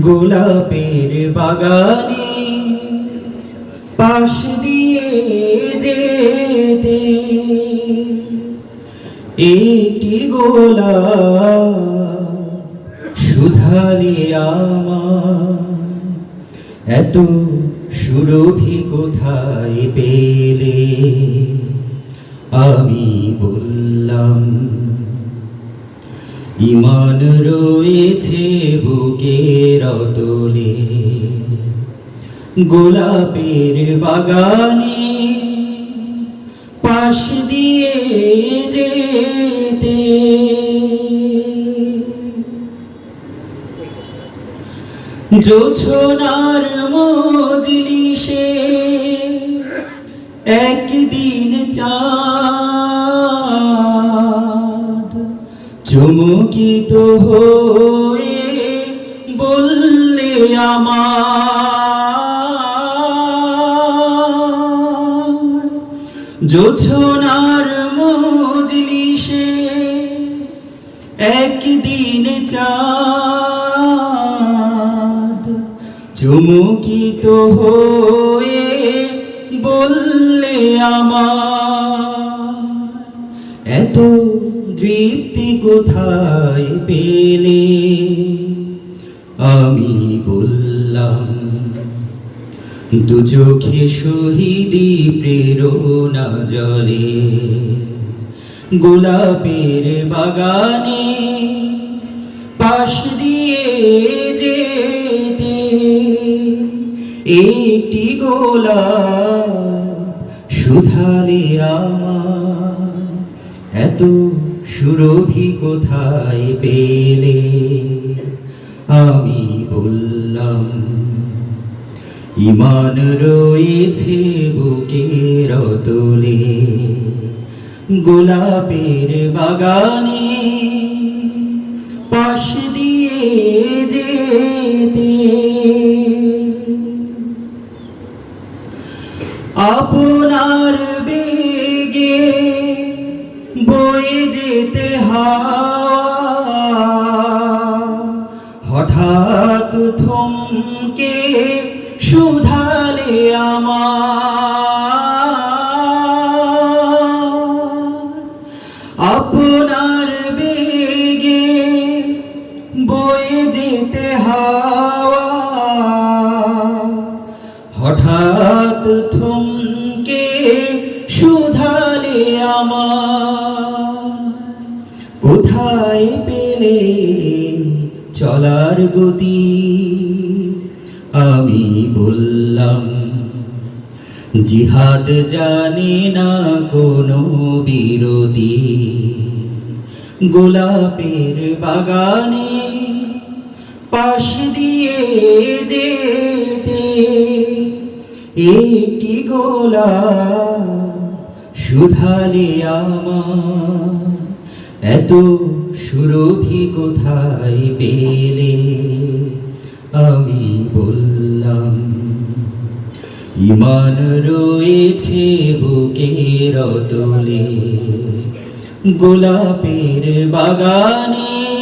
গোলাপের বাগানে পাশ দিয়ে যেতে একটি গোলা সুধালে আমার এত সুরভি কোথায় পেলে? আমি ইমান রয়েছে বুকের অতলে গোলাপের বাগানে পাশ দিয়ে যেতে। জোছনার মজলিসে একদিন চাঁদ চমকিত হয়ে বললে আমার জোছনার মজলিসে একদিন চাঁদ চমকিত হয়ে বললে আমার এত তৃপ্তি কোথায় পেলে? আমি বললাম, দু চোখে শহীদি প্রেরণা জলে। গোলাপের বাগানে পাশ দিয়ে যেতে। একটি গোলাপ সুধালে আমার এত সুরভি কোথায় পেলে? আমি বললাম, ইমান রয়েছে বুকের অতলে, গোলাপের বাগানে পাশ দিয়ে যেতে। আপনার থমকে সুধালে আমার। আপনার বেগে বয়ে যেতে হাওয়া। হঠাৎ থমকে সুধালে আমার। কোথায় পেলে চলার গতি আমি বললাম, জিহাদ জানে না কোনো বিরতি। গোলাপের বাগানে পাশ দিয়ে যেতে একটি গোলা সুধালে আমার এত সুরভি কোথায় পেলে? আমি বললাম ইমান রয়েছে বুকের অতলে। গোলাপের বাগানে